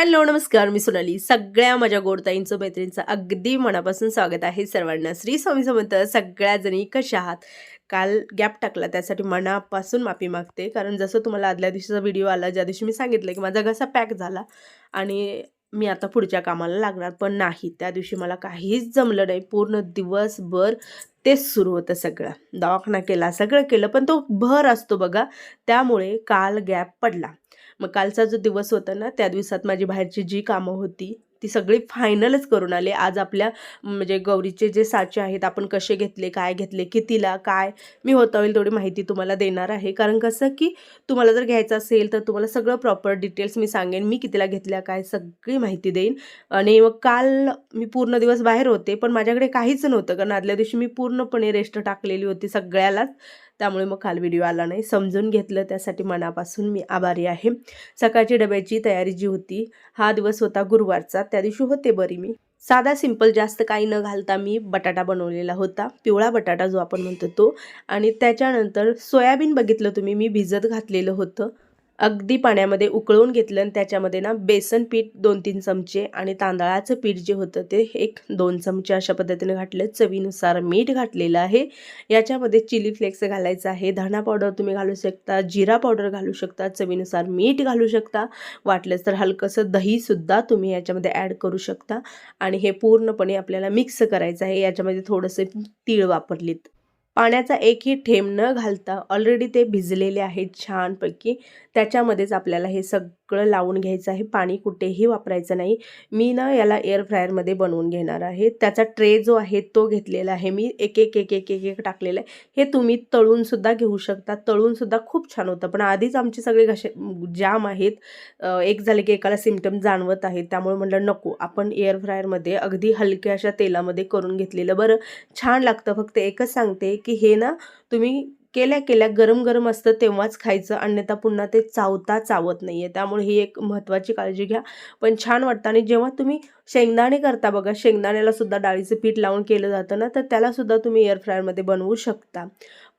Hello नमस्कार मी सोनाली. सगळ्या माझ्या गोडताईंचं मैत्रिणींचं अगदी मनापासून स्वागत आहे सर्वांना. श्री स्वामी समंत सगळ्या जणी कशा आहात? काल गॅप टाकला त्यासाठी मनापासून माफी मागते. कारण जसं तुम्हाला आदल्या दिवशीचा व्हिडिओ आला ज्या दिवशी मी सांगितलं की माझा घसा पॅक झाला आणि मी आता पुढच्या कामाला लागणार पण नाही. त्या दिवशी मला काहीच जमलं नाही. पूर्ण दिवसभर तेच सुरू होतं सगळं. दवाखाना केला सगळं केलं पण तो भर असतो बघा. त्यामुळे काल गॅप पडला. मग कालचा जो दिवस होता ना त्या दिवसात माझी बाहेरची जी कामं होती ती सगळी फायनलच करून आले. आज आपल्या म्हणजे गौरीचे जे साचे आहेत आपण कसे घेतले काय घेतले कितीला काय मी होता होईल तेवढी माहिती तुम्हाला देणार आहे. कारण कसं की तुम्हाला जर घ्यायचं असेल तर तुम्हाला सगळं प्रॉपर डिटेल्स मी सांगेन मी कितीला घेतल्या काय सगळी माहिती देईन. आणि मग काल मी पूर्ण दिवस बाहेर होते पण माझ्याकडे काहीच नव्हतं कारण आदल्या दिवशी मी पूर्णपणे रेस्ट टाकलेली होती सगळ्यालाच. त्यामुळे मग काल व्हिडिओ आला नाही. समजून घेतलं त्यासाठी मनापासून मी आभारी आहे. सकाळची डब्याची तयारी जी होती हा दिवस होता गुरुवारचा. त्या दिवशी होते बरी मी. साधा सिंपल जास्त काही न घालता मी बटाटा बनवलेला होता. पिवळा बटाटा जो आपण म्हणतो तो. आणि त्याच्यानंतर सोयाबीन बघितलं तुम्ही मी भिजत घातलेलं होतं. अगदी पाण्यामध्ये उकळून घेतलं आणि त्याच्यामध्ये ना बेसन पीठ दोन तीन चमचे आणि तांदळाचं पीठ जे होतं ते एक दोन चमचे अशा पद्धतीने घातलं. चवीनुसार मीठ घातलेलं आहे. याच्यामध्ये चिली फ्लेक्स घालायचं आहे. धणा पावडर तुम्ही घालू शकता जिरा पावडर घालू शकता चवीनुसार मीठ घालू शकता. वाटलंच तर हलकंसं दहीसुद्धा तुम्ही याच्यामध्ये ॲड करू शकता. आणि हे पूर्णपणे आपल्याला मिक्स करायचं आहे. याच्यामध्ये थोडंसं तीळ वापरलीत. पाण्याचा एकही थेंब न घालता ऑलरेडी ते भिजलेले आहेत छानपैकी. त्याच्यामध्येच आपल्याला हे सग सगळं लावून घ्यायचं आहे. पाणी कुठेही वापरायचं नाही. मी ना याला एअर फ्रायरमध्ये बनवून घेणार आहे. त्याचा ट्रे जो आहे तो घेतलेला आहे. मी एक एक एक एक एक एक टाकलेला आहे. हे तुम्ही तळूनसुद्धा घेऊ शकता. तळूनसुद्धा खूप छान होतं. पण आधीच आमचे सगळे घसे जाम आहेत. एक झाले की एकाला सिमटम जाणवत आहेत. त्यामुळे म्हटलं नको. आपण एअर फ्रायरमध्ये अगदी हलक्या अशा तेलामध्ये करून घेतलेलं बरं छान लागतं. फक्त एकच सांगते की हे ना तुम्ही केल्या केल्या गरम गरम असतं तेव्हाच खायचं. अन्यथा पुन्हा ते चावता चावत नाही आहे त्यामुळे ही एक महत्त्वाची काळजी घ्या. पण छान वाटतं. आणि जेव्हा तुम्ही शेंगदाणे करता बघा शेंगदाण्याला सुद्धा डाळीचं पीठ लावून केलं जातं ना तर त्यालासुद्धा तुम्ही एअर फ्रायरमध्ये बनवू शकता.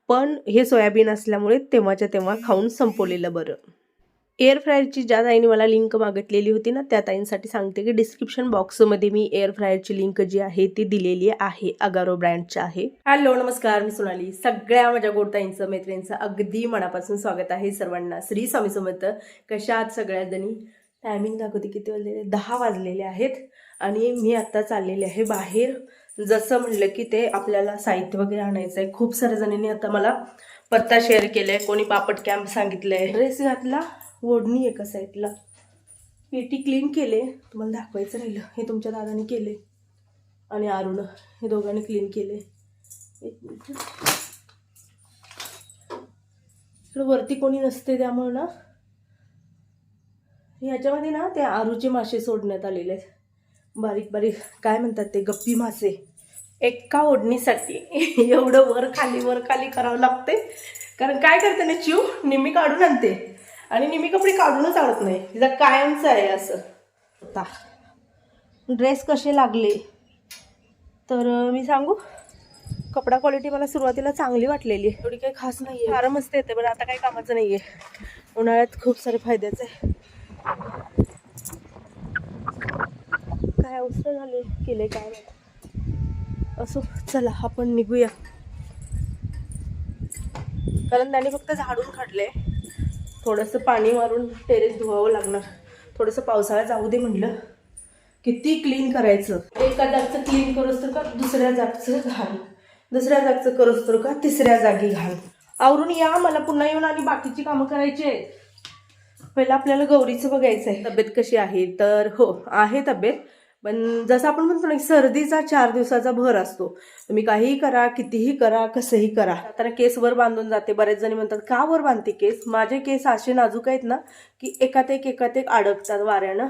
पण हे सोयाबीन असल्यामुळे तेव्हाच्या तेव्हा खाऊन संपवलेलं बरं. एअर फ्रायरची ज्या ताईने मला लिंक मागितलेली होती ना त्या ताईंसाठी सांगते की डिस्क्रिप्शन बॉक्समध्ये मी एअर फ्रायरची लिंक जी आहे ती दिलेली आहे अगारो ब्रँडची आहे. हॅलो नमस्कार मी सोनाली. सगळ्या माझ्या गोडताईंचं मैत्रिणींचं अगदी मनापासून स्वागत आहे सर्वांना. श्री स्वामी समर्थ कशा आहात सगळ्या जणी? टायमिंग दाखवते किती वाजलेले? दहा वाजलेले आहेत आणि मी आत्ता चाललेले आहे बाहेर. जसं म्हणलं की ते आपल्याला साहित्य वगैरे आणायचं आहे. खूप साऱ्या जणींनी आता मला पत्ता शेअर केलाय. कोणी पापड कॅम्प सांगितलंय. ड्रेस घातला. ओढणी एका साईडला. पेटी क्लीन केले. तुम्हाला दाखवायचं राहिलं. हे तुमच्या दादाने केले. आणि अरुण हे दोघांनी क्लीन केले. एक मिनिट. इकडं वरती कोणी नसते त्यामुळं ना. ह्याच्यामध्ये ना ते आरूचे मासे सोडण्यात आलेले आहेत. बारीक बारीक. काय म्हणतात ते? गप्पी मासे. एका ओढणीसाठी. एवढं वर खाली वर खाली करावं लागते कारण काय करते ना चिव निम्मी काढून आणते. आणि निम्मी कपडे काढूनच आणत नाही. तिचा कायमचं आहे असं. आता ड्रेस कसे लागले? तर मी सांगू? कपडा क्वालिटी मला सुरुवातीला चांगली वाटलेली आहे. एवढी काही खास नाही आहे फार मस्त येते पण आता काही कामाचं नाही आहे उन्हाळ्यात खूप सारे फायद्याचे आहे काय अवस्था झाली? केले काय. असो चला आपण निघूया. कारण त्याने फक्त झाडून काढले थोडंसं पाणी मारून टेरेस धुवावं लागणार. थोडंसं पावसाळ्यात जाऊ दे म्हणलं. किती क्लीन करायचं? एका जागचं क्लीन करोस तर का दुसऱ्या जागचं घाण दुसऱ्या जागचं करूस तर का तिसऱ्या जागी घाण आवरून या मला पुन्हा येऊन आणि बाकीची कामं करायची आहेत. पहिलं आपल्याला गौरीचं बघायचं आहे तब्येत कशी आहे? तर हो आहे तब्येत. पण जसं आपण म्हणतो ना की सर्दीचा चार दिवसाचा भर असतो. तुम्ही काहीही करा कितीही करा कसंही करा. आता केस वर बांधून जाते. बरेच जणी म्हणतात का वर बांधते केस? माझे केस असे नाजूक आहेत ना की एकात एक एकात एक अडकतात वाऱ्यानं.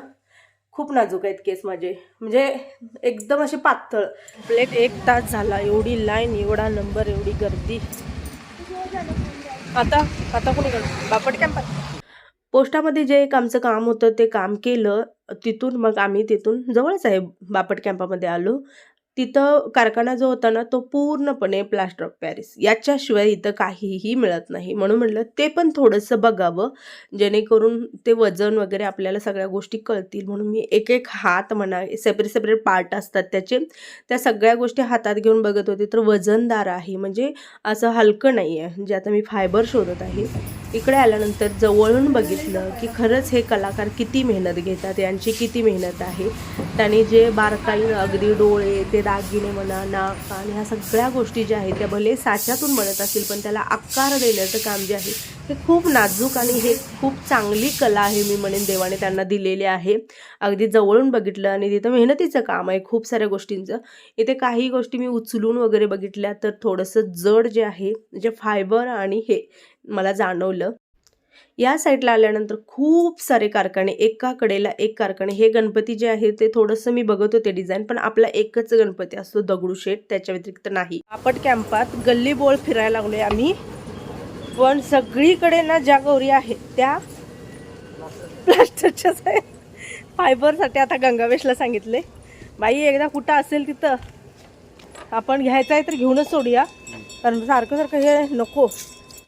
खूप नाजूक आहेत केस माझे. म्हणजे एकदम असे पातळ. प्लेट एक तास झाला. एवढी लाईन एवढा नंबर एवढी गर्दी. आता आता कोणी बापट कॅम्पात पोस्टामध्ये जे एक आमचं काम होतं ते काम केलं. तिथून मग आम्ही तिथून जवळच आहे बापट कॅम्पामध्ये आलो. तिथं कारखाना जो होता ना तो पूर्णपणे प्लास्टर ऑफ पॅरिस. याच्याशिवाय इथं काहीही मिळत नाही. म्हणून म्हटलं ते पण थोडंसं बघावं. जेणेकरून ते वजन वगैरे आपल्याला सगळ्या गोष्टी कळतील. म्हणून मी एक एक हात म्हणा सेपरेट सेपरेट पार्ट असतात त्याचे. त्या सगळ्या गोष्टी हातात घेऊन बघत होते. तर वजनदार आहे. म्हणजे असं हलकं नाही आहे जे आता मी फायबर शोधत आहे. इकडे आल्यानंतर जवळून बघितलं की खरंच हे कलाकार किती मेहनत घेतात यांची किती मेहनत आहे. त्यांनी जे बारकाईनं अगदी डोळे ते दागिने म्हणा नाक आणि ह्या सगळ्या गोष्टी ज्या आहेत त्या भले साच्यातून बनत असतील पण त्याला आकार देण्याचं काम जे आहे हे खूप नाजूक आणि हे खूप चांगली कला आहे मी म्हणेन देवाने त्यांना दिलेली आहे. अगदी जवळून बघितलं आणि तिथं मेहनतीचं काम आहे खूप साऱ्या गोष्टींचं. इथे काही गोष्टी मी उचलून वगैरे बघितल्या तर थोडंसं जड जे आहे जे फायबर आणि हे मला जाणवलं. या साईडला आल्यानंतर खूप सारे कारखाने एका कडेला एक कारखाने. हे गणपती जे आहे ते थोडंसं मी बघत होते डिझाईन पण आपला एकच गणपती असतो दगडूशेठ त्याच्या व्यतिरिक्त नाही. आपट कॅम्पात गल्ली बोळ फिरायला लागलोय आम्ही. पण सगळीकडे ना ज्या गौरी आहेत त्या प्लास्टरच्याच आहे फायबरसाठी आता गंगावेशला सांगितले. बाई एकदा कुठं असेल तिथं. आपण घ्यायचं आहे तर घेऊनच सोडूया. कारण सारखं सारखं हे नको.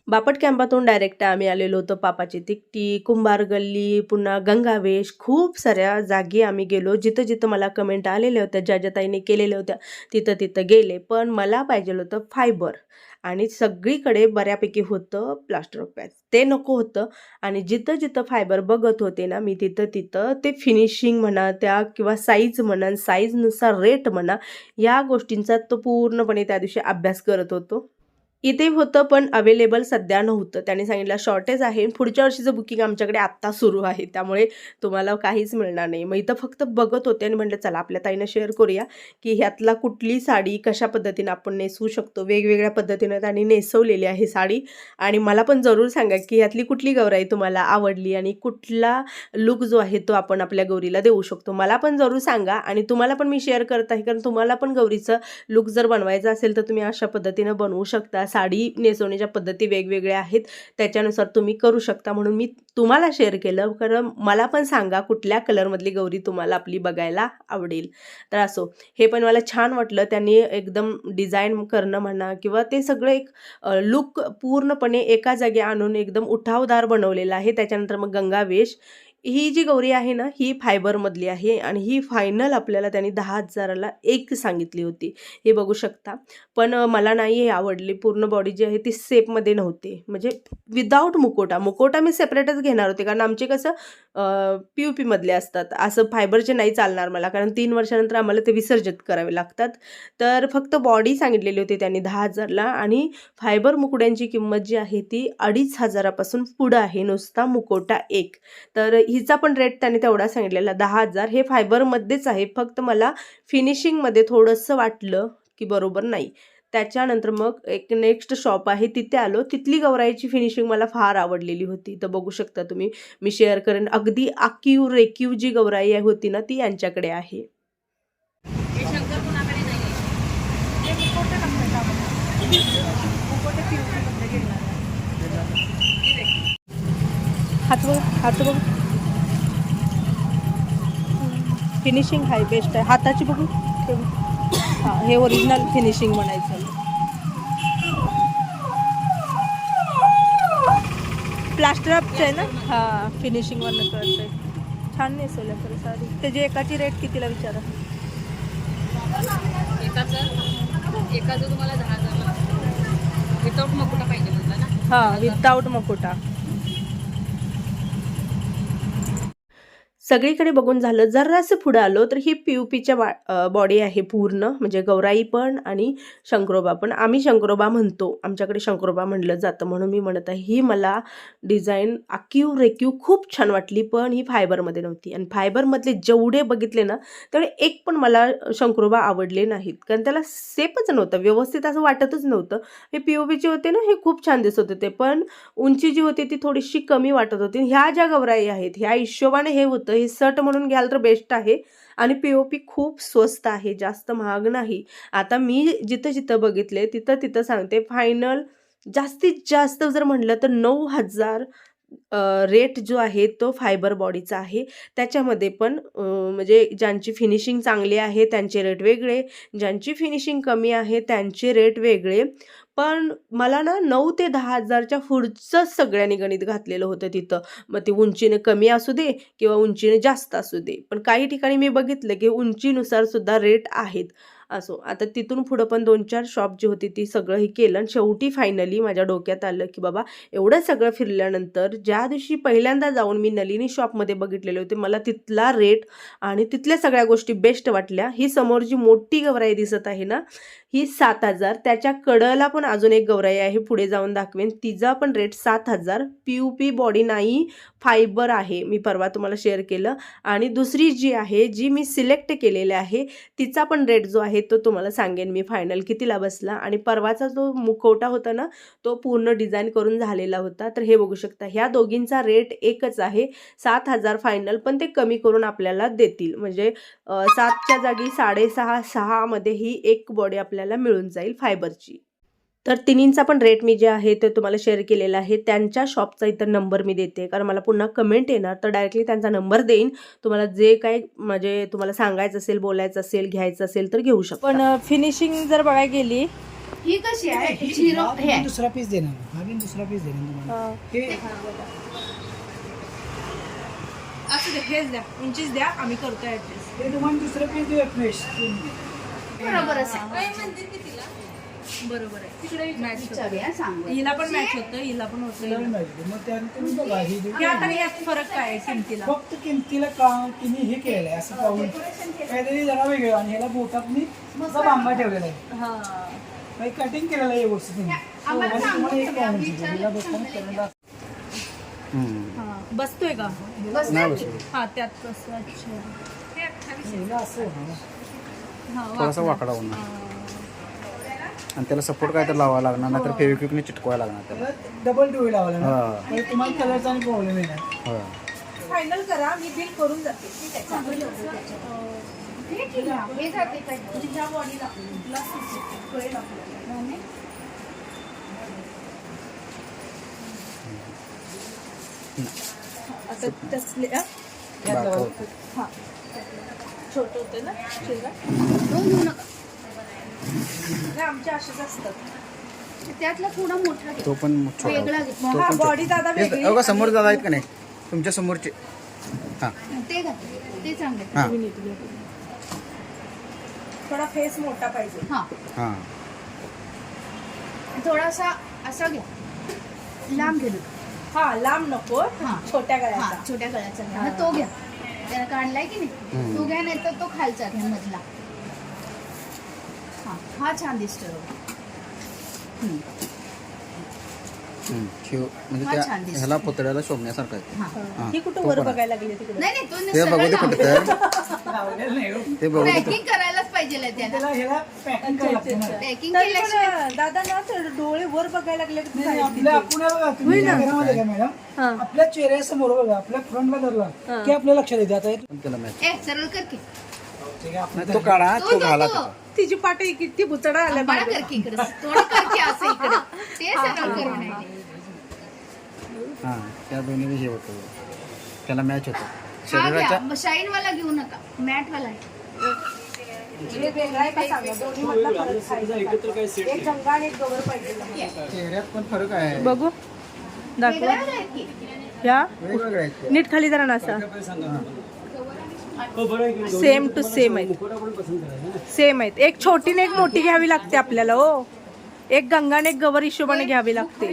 बापट कॅम्पातून डायरेक्ट आम्ही आलेलो होतो पापाची तिकटी कुंभार गल्ली पुन्हा गंगावेश खूप साऱ्या जागी आम्ही गेलो. जिथं जिथं मला कमेंट आलेल्या होत्या ज्या ज्या ताईने केलेल्या होत्या तिथं तिथं गेले. पण मला पाहिजे होतं फायबर आणि सगळीकडे बऱ्यापैकी होतं प्लास्टर ऑफ पॅरिस ते नको होतं. आणि जिथं जिथं फायबर बघत होते ना मी तिथं तिथं ते फिनिशिंग म्हणा त्या किंवा साईज म्हणा साईजनुसार रेट म्हणा या गोष्टींचा तो पूर्णपणे त्या दिवशी अभ्यास करत होतो. इथे होतं पण अवेलेबल सध्या नव्हतं. त्यांनी सांगितलं शॉर्टेज आहे. पुढच्या वर्षीचं बुकिंग आमच्याकडे आत्ता सुरू आहे. त्यामुळे तुम्हाला काहीच मिळणार नाही. मग इथं फक्त बघत होते आणि म्हटलं चला आपल्या ताईनं शेअर करूया की ह्यातला कुठली साडी कशा पद्धतीनं आपण नेसवू शकतो? वेगवेगळ्या पद्धतीनं त्यांनी नेसवलेली आहे साडी. आणि मला पण जरूर सांगा की ह्यातली कुठली गौराई तुम्हाला आवडली आणि कुठला लुक जो आहे तो आपण आपल्या गौरीला देऊ शकतो. मला पण जरूर सांगा आणि तुम्हाला पण मी शेअर करत आहे कारण तुम्हाला पण गौरीचं लुक जर बनवायचं असेल तर तुम्ही अशा पद्धतीनं बनवू शकता. साडी नेसवण्याच्या पद्धती वेगवेगळ्या आहेत त्याच्यानुसार तुम्ही करू शकता. म्हणून मी तुम्हाला शेअर केलं कारण मला पण सांगा कुठल्या कलरमधली गौरी तुम्हाला आपली बघायला आवडेल. तर असो हे पण मला छान वाटलं. त्यांनी एकदम डिझाईन करणं म्हणा किंवा ते सगळं एक लुक पूर्णपणे एका जागी आणून एकदम उठावदार बनवलेलं आहे. त्याच्यानंतर मग गंगावेश ही जी गौरी आहे ना ही फायबरमधली आहे आणि ही फायनल आपल्याला त्यांनी दहा हजाराला एक सांगितली होती. हे बघू शकता. पण मला नाही हे आवडली. पूर्ण बॉडी जी आहे ती सेपमध्ये नव्हती. म्हणजे विदाऊट मुकोटा. मुकोटा मी सेपरेटच घेणार होते. कारण आमचे कसं पी यू पीमधले असतात. असं फायबरचे नाही चालणार मला. कारण तीन वर्षानंतर आम्हाला ते विसर्जित करावे लागतात. तर फक्त बॉडी सांगितलेली होती त्यांनी दहा हजारला. आणि फायबर मुकुड्यांची किंमत जी आहे ती अडीच हजारापासून पुढं आहे. नुसता मुकोटा एक. तर हिचा पण रेट त्याने तेवढा सांगितलेला दहा हजार. हे फायबरमध्येच आहे. फक्त मला फिनिशिंगमध्ये थोडंसं वाटलं की बरोबर नाही. त्याच्यानंतर मग एक नेक्स्ट शॉप आहे तिथे आलो. तिथली गौराईची फिनिशिंग मला फार आवडलेली होती. तर बघू शकता तुम्ही. मी शेअर करेन. अगदी आकीव रेकीव जी गौराई आहे होती ना ती यांच्याकडे आहे. हात बघ हात बघ. फिनिशिंग हाय बेस्ट आहे. हाताची बघू. हां हे ओरिजिनल फिनिशिंग म्हणायचं. प्लास्टर आहे ना? हां फिनिशिंगवरनं कळतंय छान नेसवलं खरं साडी. त्याची एकाची रेट कितीला विचारा? एकाचं? एकाचं तुम्हाला दहा हजार विदाऊट मकुटा पाहिजे हां विदाऊट मकोटा. सगळीकडे बघून झालं जरासं पुढं आलो तर ही पी यू पीच्या बा बॉडी आहे पूर्ण. म्हणजे गौराई पण आणि शंकरोबा पण. आम्ही शंकरोबा म्हणतो. आमच्याकडे शंकरोबा म्हणलं जातं म्हणून मी म्हणत आहे. ही मला डिझाईन आक्यू रेक्यू खूप छान वाटली पण ही फायबरमध्ये नव्हती. आणि फायबरमधले जेवढे बघितले ना तेवढे एक पण मला शंकरोबा आवडले नाहीत. कारण त्याला सेपच नव्हतं. व्यवस्थित असं वाटतच नव्हतं. हे पी यू पीचे होते ना हे खूप छान दिसत होते. पण उंची जी होती ती थोडीशी कमी वाटत होती. ह्या ज्या गौराई आहेत ह्या हिशोबाने हे होतं. तर हे सट म्हणून घ्याल तर बेस्ट आहे. आणि पी ओ पी खूप स्वस्त आहे जास्त महाग नाही. आता मी जिथं जिथं बघितले तिथं तिथं सांगते फायनल जास्तीत जास्त जर म्हटलं तर नऊ हजार रेट जो आहे तो फायबर बॉडीचा आहे. त्याच्यामध्ये पण म्हणजे ज्यांची फिनिशिंग चांगली आहे त्यांचे रेट वेगळे ज्यांची फिनिशिंग कमी आहे त्यांचे रेट वेगळे. पण मला ना नऊ ते दहा हजारच्या पुढचंच सगळ्यांनी गणित घातलेलं होतं तिथं. मग ते उंचीने कमी असू दे किंवा उंचीने जास्त असू दे. पण काही ठिकाणी मी बघितलं की उंचीनुसार सुद्धा रेट आहेत. असो आता तिथून पुढं पण दोन चार शॉप जी होती ती सगळं हे केलं आणि शेवटी फायनली माझ्या डोक्यात आलं की बाबा एवढं सगळं फिरल्यानंतर ज्या दिवशी पहिल्यांदा जाऊन मी नलिनी शॉपमध्ये बघितलेले होते मला तिथला रेट आणि तिथल्या सगळ्या गोष्टी बेस्ट वाटल्या. ही समोर जी मोठी गवराई दिसत आहे ना ही सात हजार. त्याच्या कडला पण अजून एक गौराई आहे पुढे जाऊन दाखवेन. तिचा पण रेट सात हजार. पी यू पी बॉडी नाही फायबर आहे. मी परवा तुम्हाला शेअर केलं. आणि दुसरी जी आहे जी मी सिलेक्ट केलेली आहे तिचा पण रेट जो आहे तो तुम्हाला सांगेन मी फायनल कितीला बसला. आणि परवाचा जो मुखवटा होता ना तो पूर्ण डिझाईन करून झालेला होता. तर हे बघू शकता ह्या दोघींचा रेट एकच आहे. सात हजार फायनल पण ते कमी करून आपल्याला देतील. म्हणजे सातच्या जागी साडेसहा सहामध्ये ही एक बॉडी आपल्याला मिळून जाईल फायबरची. तर तिन्हींचा पण रेट मी जे आहे ते तुम्हाला शेअर केलेला आहे. त्यांच्या शॉपचा इथं नंबर मी देते. कारण मला पुन्हा कमेंट येणार तर डायरेक्टली त्यांचा नंबर देईन. तुम्हाला जे काही म्हणजे तुम्हाला सांगायचं असेल बोलायचं असेल घ्यायचं असेल तर घेऊ शकता. पण फिनिशिंग जर बघायला गेली ही कशी आहे? झिरो हा. दुसरा पीस देणार. दुसरा पीस देणार तुम्हाला. हे. असं द्या हेच द्या. उंचीच द्या. आम्ही करतो हे तुम्हाला दुसरा पीस देऊ फ्रेश बरोबरच बरोबर आहे. तिकडे विचारूया सांगू हिला पण मॅच होतं हिला पण होतं मग त्यानंतर तुम्ही बघा हे जे- हे आता यात फरक काय आहे किमतीला? फक्त किमतीला का तिने हे केलंय असं पाहून. काहीतरी जरा वेगळं आणि ह्याला बोटात मी असा बांबा ठेवलेला आहे. हा. काही कटिंग केलेलं आहे व्यवस्थित. आम्हाला आणि तुम्हाला एक हिला. केलेलं. हा बसतोय का? हा त्यात कसं अच्छा हिला असं. हा थोडासा वाकडा होणार. आणि त्याला सपोर्ट काय तर लावावा लागणार नाहीतर फेविक्विकने चिटकवायला लागणार त्याला. डबल डोळे लावला ना हा. म्हणजे तुम्हाला कलरचा आणि प्रॉब्लेम येणार. फायनल करा मी बिल करून जाते. हे ठीक आहे, हे जाते पाहिजे. ह्या बॉडीला तुला सुचेल, कळेल आपल्याला. आता तसले हा? हा छोट होते ना शेंगा दोन घेऊ नका. आमचे असेच असतात. त्यातला थोडा मोठा. तो पण वेगळा हा बॉडी दादा. वेगळी हे समोर दादा आहेत का नाही? तुमच्या समोरचे. हा. ते घाल. ते चांगलं. हा. थोडा फेस मोठा पाहिजे. हा. हा. थोडासा असा घ्या लांब घे. नका. हा लांब नको. हा. छोट्या हा गळ्याचा छोट्या गळ्याचा तो घ्या. त्याला काढलाय की नाही. तो घ्या नाही तर तो खालचा घ्या मधला हा हा छान. हम्म. शिव- म्हणजे हा, छान दिसतो. ह्याला पुतळ्याला शोभण्यासारखं आहे हा कुठं तो वर पण आहे. बघायला लागली तिकडे नाही नाही तो ते बघू दे कुठं तर लावलेलं नाही हो. ते बघू दे कुठं पॅकिंग करायलाच पाहिजे त्याला. त्याला ह्याला पॅकिंग करायला लागतं ना. पॅकिंग तरी केल्याशिवाय पण दादा ना डोळे वर बघायला लागले की नाही, नाही, काय आपल्या आपण बघा तुम्ही. या घरामध्ये का मॅडम. आपल्या चेहऱ्यासमोर बघा आपल्या फ्रंटला धरला की आपल्या लक्षात येते. आता हे- त्याला ए सरळ कर की. ठीक आहे आपण नाही तो काढा तो घाला तो. तिची पाठी किती कर की इकडे. थोडं कर की असं इकडे. ते सरळ कर म्हणायचे. हा त्या दोन्ही हे होतं. त्याला मॅच होतं. हा शरीराच्या घ्या शाईन वाला घेऊ नका. मॅट वाला आहे. हे वेगळा आहे का सांगा? दोन्ही मधला फरक आहे एक गंगा आणि एक गवर पाहिजे. चेहऱ्यात पण फरक आहे. बघू. दाखव. या. वेगवेगळे आहेत ते. नीट खाली जरा नासा. सेम टू सेम आहेत. सेम आहेत. एक छोटी ने एक मोठी घ्यावी लागते आपल्याला हो. एक गंगा आणि एक गवर हिशोबाने घ्यावी लागते.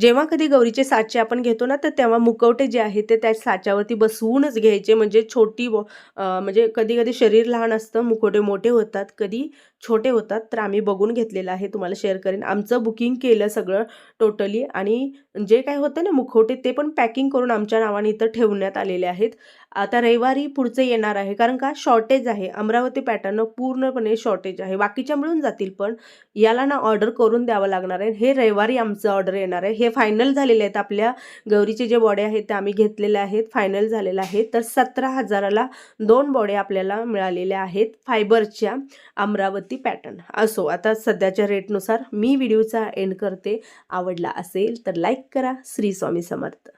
जेव्हा कधी गौरीचे साचे आपण घेतो ना तर तेव्हा मुकवटे जे आहे ते त्या साच्यावरती बसवूनच घ्यायचे. म्हणजे छोटी म्हणजे कधी कधी शरीर लहान असतं मुखवटे मोठे होतात. कधी छोटे होतात तर आम्ही बघून घेतलेलं आहे तुम्हाला शेअर करेन. आमचं बुकिंग केलं सगळं टोटली आणि जे काय होतं ना मुखवटे ते पण पॅकिंग करून आमच्या नावाने इथं ठेवण्यात आलेले आहेत. आता रविवारी पुढचं येणार आहे कारण का शॉर्टेज आहे. अमरावती पॅटर्न पूर्णपणे शॉर्टेज आहे. बाकीच्या मिळून जातील पण याला ना ऑर्डर करून द्यावं लागणार आहे. हे रविवारी आमचं ऑर्डर येणार आहे. हे फायनल झालेले आहेत. आपल्या गौरीचे जे बॉडे आहेत ते आम्ही घेतलेले आहेत. फायनल झालेलं आहे. तर सतरा हजाराला दोन बॉडे आपल्याला मिळालेल्या आहेत. फायबरच्या अमरावती पॅटर्न असो आता सध्याच्या रेटनुसार मी व्हिडिओचा एंड करते. आवडला असेल तर लाईक करा. श्री स्वामी समर्थ.